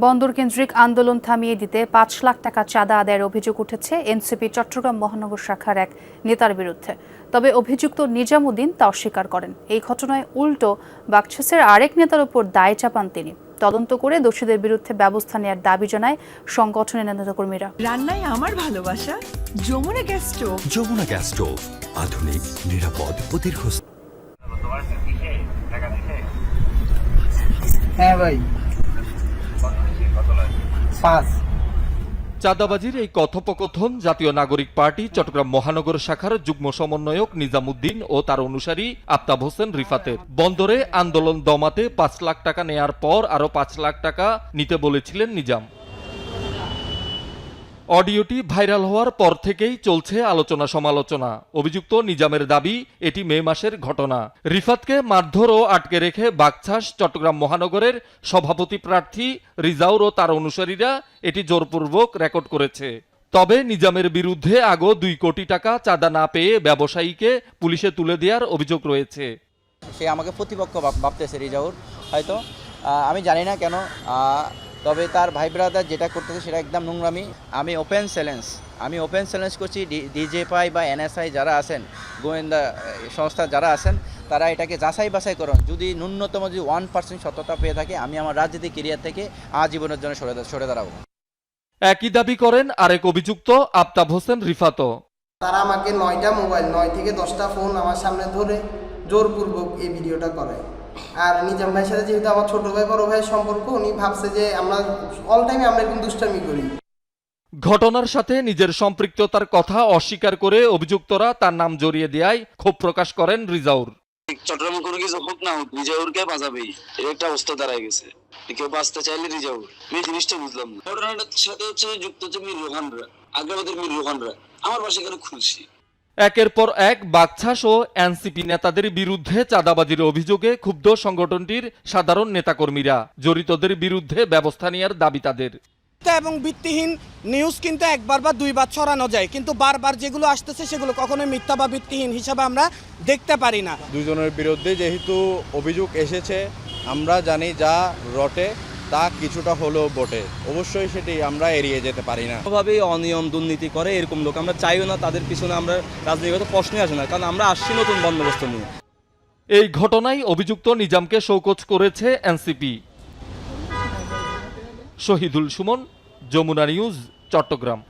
বন্দর কেন্দ্রিক আন্দোলন থামিয়ে দিতে পাঁচ লাখ টাকা চাঁদা আদায়ের অভিযোগ উঠেছে এনসিপি চট্টগ্রাম মহানগর শাখার এক নেতার বিরুদ্ধে। তবে অভিযুক্ত নিজামুদ্দিন তা অস্বীকার করেন। এই ঘটনায় উল্টো বাকছাসের আরেক নেতার উপর দায় চাপান তিনি। তদন্ত করে দোষীদের বিরুদ্ধে ব্যবস্থা নেওয়ার দাবি জানায় সংগঠনের নেতাকর্মীরা। রান্নায় আমার ভালোবাসা Jamuna gas stove. Jamuna gas stove আধুনিক নিরাপদ ও দীর্ঘস্থায়ী। হ্যাঁ ভাই। পাঁচ চাঁদাবাজির এই কথোপকথন জাতীয় নাগরিক পার্টি চট্টগ্রাম মহানগর শাখার যুগ্ম সমন্বয়ক নিজামুদ্দিন ও তার অনুসারী আফতাব হোসেন রিফাতের। বন্দরে আন্দোলন দমাতে পাঁচ লাখ টাকা নেয়ার পর আরও পাঁচ লাখ টাকা নিতে বলেছিলেন নিজাম। অডিওটি ভাইরাল হওয়ার পর থেকেই চলছে আলোচনা সমালোচনা। অভিযুক্ত নিজামের দাবি, এটি মে মাসের ঘটনা। রিফাতকে মারধর ও আটকে রেখে বাগছাস, চট্টগ্রাম মহানগরের সভাপতি প্রার্থী রিজাউর ও তার অনুসারীরা এটি জোরপূর্বক রেকর্ড করেছে। তবে নিজামের বিরুদ্ধে আগো দুই কোটি টাকা চাঁদা না পেয়ে ব্যবসায়ীকে পুলিশে তুলে দেওয়ার অভিযোগ রয়েছে। সে আমাকে প্রতিপক্ষ ভাবতেছে রিজাউর, হয়তো। আমি জানি না কেন তবে তার ভাই ব্রাদার যেটা করতেছে সেটা একদম নোংরামি। আমি ওপেন চ্যালেঞ্জ আমি ওপেন চ্যালেঞ্জ করছি ডিজেপাই বা এনএসআই যারা আছেন গোয়েন্দা সংস্থা যারা আছেন তারা এটাকে যাচাই বাছাই করুন। যদি ন্যূনতম যদি ওয়ান পার্সেন্ট সততা পেয়ে থাকে আমি আমার রাজনীতি কেরিয়ার থেকে আজীবনের জন্য সরে সরে দাঁড়াবো। একই দাবি করেন আরেক অভিযুক্ত আফতাব হোসেন রিফাতও। তারা আমাকে নয়টা মোবাইল নয় থেকে দশটা ফোন আমার সামনে ধরে জোরপূর্বক এই ভিডিওটা করে। আর নিজাম ভাইয়ের সাথে যেহেতু আমার ছোট ভাই বড় ভাইয়ের সম্পর্ক উনি ভাবছে যে আমরা অল টাইমে আমরা এরকম দুষ্টামি করি। ঘটনার সাথে নিজের সম্পৃক্ততার কথা অস্বীকার করে অভিযুক্তরা তার নাম জড়িয়ে দেয় ক্ষোভ প্রকাশ করেন রিজাউর। চট্টগ্রামে কোনো কিছু হোক না হোক রিজাউরকে বাঁচাবেই। এই একটা অবস্থা দাঁড়ায় গেছে। কেউ বাঁচতে চাইলে রিজাউর। আমি জিনিসটা বুঝলাম না। ঘটনাটার সাথে হচ্ছে যুক্ত হচ্ছে মীর রোহানরা আগ্রাবাদের মীর রোহানরা। আমার বাসা কেন খুলছি? একের পর এক বাকছাস ও এনসিপি নেতাদের বিরুদ্ধে চাঁদাবাজির অভিযোগে ক্ষুব্ধ সংগঠনটির সাধারণ নেতাকর্মীরা জড়িতদের বিরুদ্ধে ব্যবস্থা নেওয়ার দাবি তাদের। এবং ভিত্তিহীন নিউজ কিন্তু একবার বা দুইবার ছড়ানো যায় কিন্তু বারবার যেগুলো আসতেছে সেগুলো কখনোই মিথ্যা বা ভিত্তিহীন হিসাবে আমরা দেখতে পারি না। দুজনের বিরুদ্ধে যেহেতু অভিযোগ এসেছে আমরা জানি যা রটে। তা কিছুটা হলো বটে। অবশ্যই সেটি আমরা এড়িয়ে যেতে পারি না। কোনোভাবেই অনিয়ম দুর্নীতি করে এরকম লোক আমরা চাইও না তাদের পিছনে আমরা রাজনীতিগত প্রশ্নে আসে না কারণ আমরা আসছি নতুন বন্দোবস্ত নিয়ে। এই ঘটনায় অভিযুক্ত নিজামকে শোকজ করেছে এনসিপি। শহীদুল সুমন যমুনা নিউজ চট্টগ্রাম।